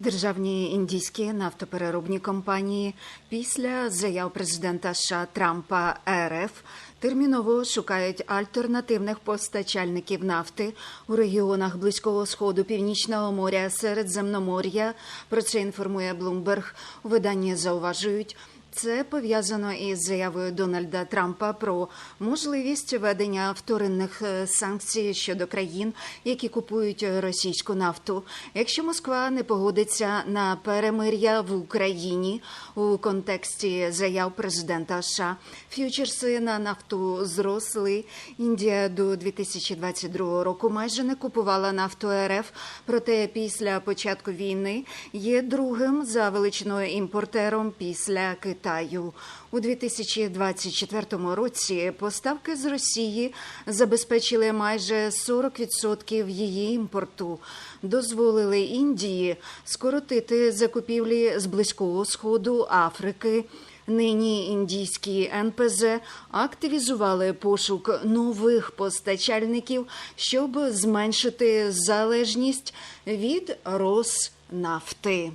Державні індійські нафтопереробні компанії після заяв президента США Трампа РФ терміново шукають альтернативних постачальників нафти у регіонах Близького Сходу, Північного моря, Середземномор'я. Про це інформує Bloomberg. У виданні зауважують. Це пов'язано із заявою Дональда Трампа про можливість введення вторинних е, санкцій щодо країн, які купують російську нафту. Якщо Москва не погодиться на перемир'я в Україні у контексті заяв президента США, ф'ючерси на нафту зросли. Індія до 2022 року майже не купувала нафту РФ. Проте після початку війни є другим за величиною імпортером після Китаю. У 2024 році поставки з Росії забезпечили майже 40% її імпорту. Дозволили Індії скоротити закупівлі з Близького Сходу, Африки. Нині індійські НПЗ активізували пошук нових постачальників, щоб зменшити залежність від Роснафти.